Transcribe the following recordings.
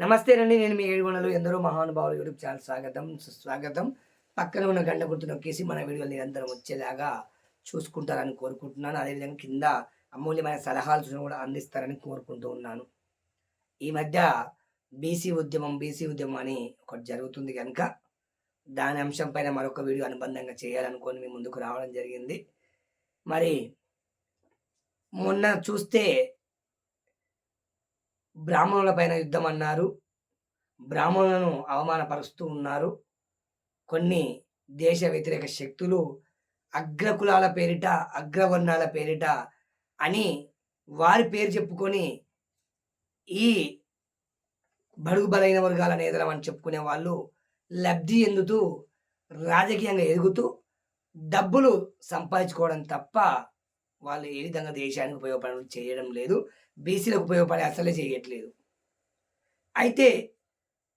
నమస్తే రండి నేను మీ ఏడుగొండలు ఎందరో మహానుభావులు యూట్యూబ్ ఛానల్ స్వాగతం సుస్వాగతం. పక్కన ఉన్న గంట గుర్తు నొక్కేసి మన వీడియోలు నిరంతరం వచ్చేలాగా చూసుకుంటారని కోరుకుంటున్నాను. అదేవిధంగా కింద అమూల్యమైన సలహాలు కూడా అందిస్తారని కోరుకుంటూ ఉన్నాను. ఈ మధ్య బీసీ ఉద్యమం బీసీ ఉద్యమం అని ఒకటి జరుగుతుంది కనుక దాని అంశం పైన మరొక వీడియో అనుబంధంగా చేయాలనుకొని మీ ముందుకు రావడం జరిగింది. మరి మొన్న చూస్తే బ్రాహ్మణుల పైన యుద్ధం అన్నారు. బ్రాహ్మణులను అవమానపరుస్తూ ఉన్నారు. కొన్ని దేశ వ్యతిరేక శక్తులు అగ్రకులాల పేరిట అగ్రవర్ణాల పేరిట అని వారి పేరు చెప్పుకొని ఈ బడుగు బలైన వర్గాల నేతలం అని చెప్పుకునే వాళ్ళు లబ్ధి ఎందుతూ రాజకీయంగా ఎదుగుతూ డబ్బులు సంపాదించుకోవడం తప్ప వాళ్ళు ఏ విధంగా దేశానికి ఉపయోగపడడం చేయడం లేదు. బీసీలకు ఉపయోగపడే అసలే చేయట్లేదు. అయితే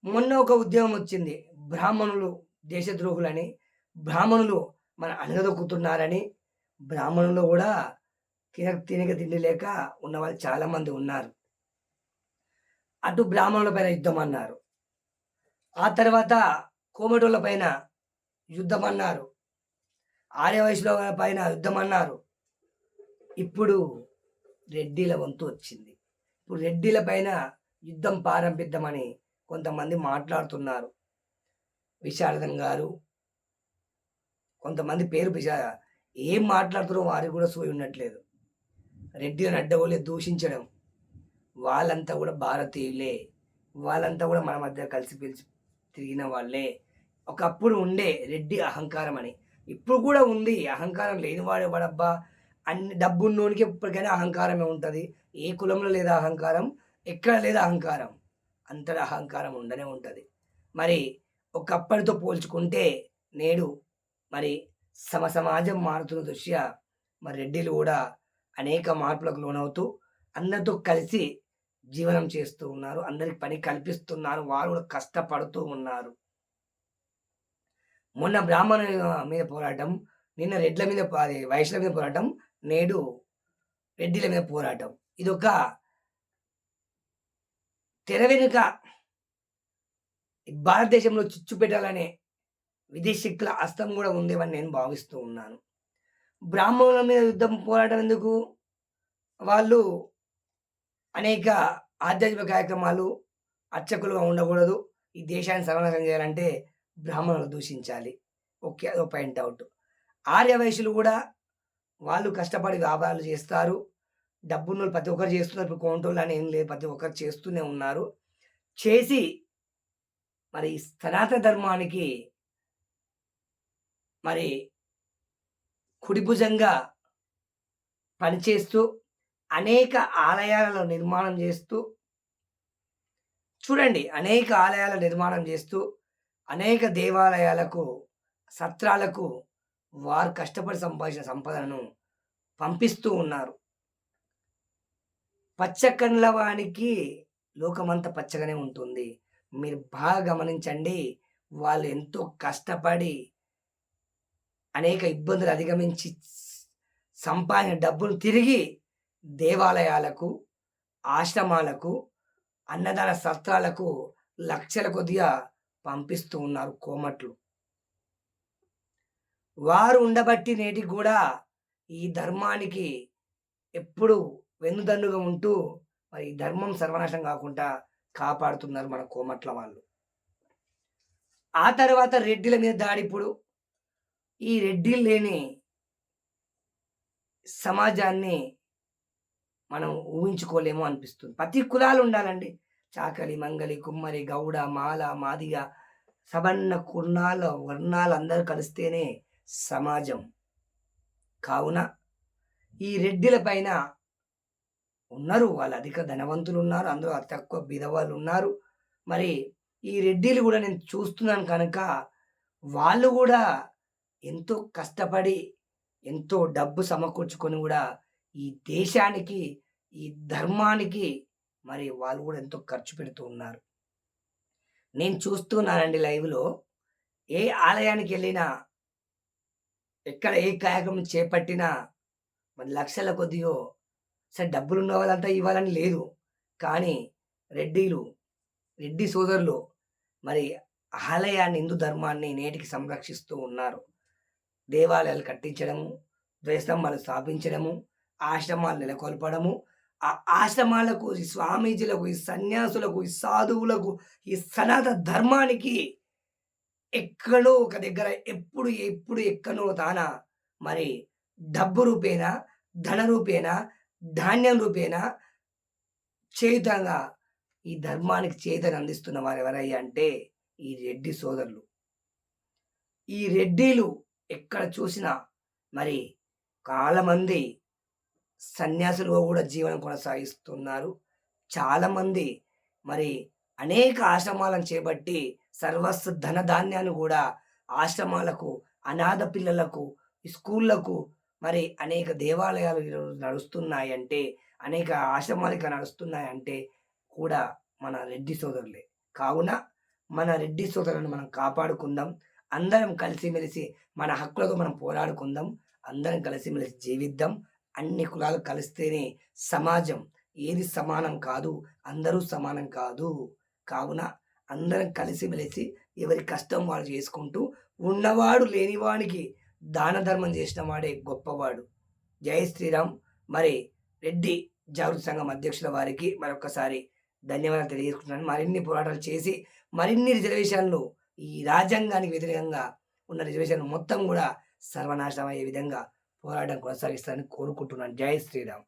మొన్న ఒక ఉద్యమం వచ్చింది. బ్రాహ్మణులు దేశద్రోహులని బ్రాహ్మణులు మన అణగదొక్కుతున్నారని బ్రాహ్మణులు కూడా తినక తినక తిండి లేక ఉన్న వాళ్ళు చాలామంది ఉన్నారు. అటు బ్రాహ్మణుల పైన యుద్ధం అన్నారు. ఆ తర్వాత కోమటోళ్ళ పైన యుద్ధం అన్నారు. ఆర్యవయసుల పైన యుద్ధం అన్నారు. ఇప్పుడు రెడ్డిల వంతు వచ్చింది. ఇప్పుడు రెడ్డిల పైన యుద్ధం ప్రారంభిద్దామని కొంతమంది మాట్లాడుతున్నారు. విశారదన్ గారు కొంతమంది పేరు విశా ఏం మాట్లాడుతున్నారో వారికి కూడా సోయి ఉండట్లేదు. రెడ్డిని అడ్డగోలే దూషించడం వాళ్ళంతా కూడా భారతీయులే. వాళ్ళంతా కూడా మన మధ్య కలిసి పిలిచి తిరిగిన వాళ్ళే. ఒకప్పుడు ఉండే రెడ్డి అహంకారం అని. ఇప్పుడు కూడా ఉంది అహంకారం లేనివాడు వాడబ్బా అన్ని డబ్బున్నోనికి ఎప్పటికైనా అహంకారమే ఉంటుంది. ఏ కులంలో లేదా అహంకారం ఎక్కడ లేదా అహంకారం అంతటా అహంకారం ఉండనే ఉంటుంది. మరి ఒకప్పటితో పోల్చుకుంటే నేడు మరి సమ సమాజం మారుతున్న దృష్ట్యా మరి రెడ్డిలు కూడా అనేక మార్పులకు లోనవుతూ అందరితో కలిసి జీవనం చేస్తూ ఉన్నారు. అందరికి పని కల్పిస్తున్నారు. వారు కూడా కష్టపడుతూ ఉన్నారు. మొన్న బ్రాహ్మణుల మీద పోరాటం నిన్న రెడ్ల మీద వైశ్యుల మీద పోరాటం నేడు రెడ్డిల మీద పోరాటం. ఇది ఒక తెర వెనుక భారతదేశంలో చిచ్చు పెట్టాలనే విదేశీకుల అస్తం కూడా ఉందేమని నేను భావిస్తూ ఉన్నాను. బ్రాహ్మణుల మీద యుద్ధం పోరాటం ఎందుకు? వాళ్ళు అనేక ఆధ్యాత్మిక కార్యక్రమాలు అర్చకులుగా ఉండకూడదు. ఈ దేశాన్ని సర్వనాశనం చేయాలంటే బ్రాహ్మణులు దూషించాలి. ఓకే అదో పాయింట్ అవుట్. ఆర్య వయసులు కూడా వాళ్ళు కష్టపడి వ్యాపారాలు చేస్తారు. డబ్బున్న ప్రతి ఒక్కరు చేస్తున్నారు. ఇప్పుడు కోంటోళ్ళు అని ఏం లేదు. ప్రతి ఒక్కరు చేస్తూనే ఉన్నారు. చేసి మరి సనాతన ధర్మానికి మరి కుడిభుజంగా పనిచేస్తూ అనేక ఆలయాలలో నిర్మాణం చేస్తూ చూడండి అనేక ఆలయాల నిర్మాణం చేస్తూ అనేక దేవాలయాలకు సత్రాలకు వారు కష్టపడి సంపాదించిన సంపదను పంపిస్తూ ఉన్నారు. పచ్చకండ్ల వానికి లోకమంతా పచ్చగానే ఉంటుంది. మీరు బాగా గమనించండి. వాళ్ళు ఎంతో కష్టపడి అనేక ఇబ్బందులు అధిగమించి సంపాదించిన డబ్బును తిరిగి దేవాలయాలకు ఆశ్రమాలకు అన్నదాన సత్రాలకు లక్షల కొద్దిగా పంపిస్తూ ఉన్నారు కోమట్లు. వారు ఉండబట్టి నేటికి కూడా ఈ ధర్మానికి ఎప్పుడు వెన్నుదన్నుగా ఉంటూ మరి ఈ ధర్మం సర్వనాశం కాకుండా కాపాడుతున్నారు మన కోమట్ల వాళ్ళు. ఆ తర్వాత రెడ్డిల మీద దాడి ఇప్పుడు. ఈ రెడ్డిలు లేని సమాజాన్ని మనం ఊహించుకోలేమో అనిపిస్తుంది. ప్రతి కులాలు ఉండాలండి. చాకలి మంగలి కుమ్మరి గౌడ మాల మాదిగ సబన్న కుర్ణాల వర్ణాలు అందరూ కలిస్తేనే సమాజం. కావున ఈ రెడ్డిల పైన ఉన్నారు వాళ్ళు అధిక ధనవంతులు ఉన్నారు అందులో అతి తక్కువ బిధవాళ్ళు ఉన్నారు మరి ఈ రెడ్డిలు కూడా నేను చూస్తున్నాను కనుక వాళ్ళు కూడా ఎంతో కష్టపడి ఎంతో డబ్బు సమకూర్చుకొని కూడా ఈ దేశానికి ఈ ధర్మానికి మరి వాళ్ళు కూడా ఎంతో ఖర్చు పెడుతూ ఉన్నారు. నేను చూస్తున్నానండి లైవ్లో ఏ ఆలయానికి వెళ్ళినా ఎక్కడ ఏ కార్యక్రమం చేపట్టినా మరి లక్షల కొద్దియో సరే డబ్బులు ఉన్న వాళ్ళంతా ఇవ్వాలని లేదు. కానీ రెడ్డిలు రెడ్డి సోదరులు మరి ఆలయాన్ని హిందూ ధర్మాన్ని నేటికి సంరక్షిస్తూ ఉన్నారు. దేవాలయాలు కట్టించడము ద్వైస్తంభాలు స్థాపించడము ఆశ్రమాలు నెలకొల్పడము. ఆ ఆశ్రమాలకు ఈ స్వామీజీలకు ఈ సన్యాసులకు ఈ సాధువులకు ఈ సనాతన ధర్మానికి ఎక్కడో ఒక దగ్గర ఎప్పుడు ఎప్పుడు ఎక్కడో తాన మరి డబ్బు రూపేణ ధన రూపేణ ధాన్యం రూపేణ చేయుతంగా ఈ ధర్మానికి చేతను అందిస్తున్న వారు ఎవరయ్యా అంటే ఈ రెడ్డి సోదరులు. ఈ రెడ్డిలు ఎక్కడ చూసినా మరి చాలామంది సన్యాసులుగా కూడా జీవనం కొనసాగిస్తున్నారు. చాలామంది మరి అనేక ఆశ్రమాలను చేపట్టి సర్వస్వ ధనధాన్యాన్ని కూడా ఆశ్రమాలకు అనాథ పిల్లలకు స్కూళ్ళకు మరి అనేక దేవాలయాలు ఈరోజు నడుస్తున్నాయంటే అనేక ఆశ్రమాలు నడుస్తున్నాయంటే కూడా మన రెడ్డి సోదరులే. కావున మన రెడ్డి సోదరులను మనం కాపాడుకుందాం. అందరం కలిసిమెలిసి మన హక్కులకు మనం పోరాడుకుందాం. అందరం కలిసిమెలిసి జీవిద్దాం. అన్ని కులాలు కలిస్తేనే సమాజం ఏది సమానం కాదు అందరూ సమానం కాదు. కావున అందరం కలిసిమెలిసి ఎవరి కష్టం వాళ్ళు చేసుకుంటూ ఉన్నవాడు లేనివానికి దాన ధర్మం చేసిన వాడే గొప్పవాడు. జై శ్రీరామ్. మరి రెడ్డి జాగృతి సంఘం అధ్యక్షుల వారికి మరొకసారి ధన్యవాదాలు తెలియజేసుకుంటున్నాను. మరిన్ని పోరాటాలు చేసి మరిన్ని రిజర్వేషన్లు ఈ రాజ్యాంగానికి వ్యతిరేకంగా ఉన్న రిజర్వేషన్ మొత్తం కూడా సర్వనాశనం అయ్యే విధంగా పోరాటం కొనసాగిస్తారని కోరుకుంటున్నాను. జై శ్రీరామ్.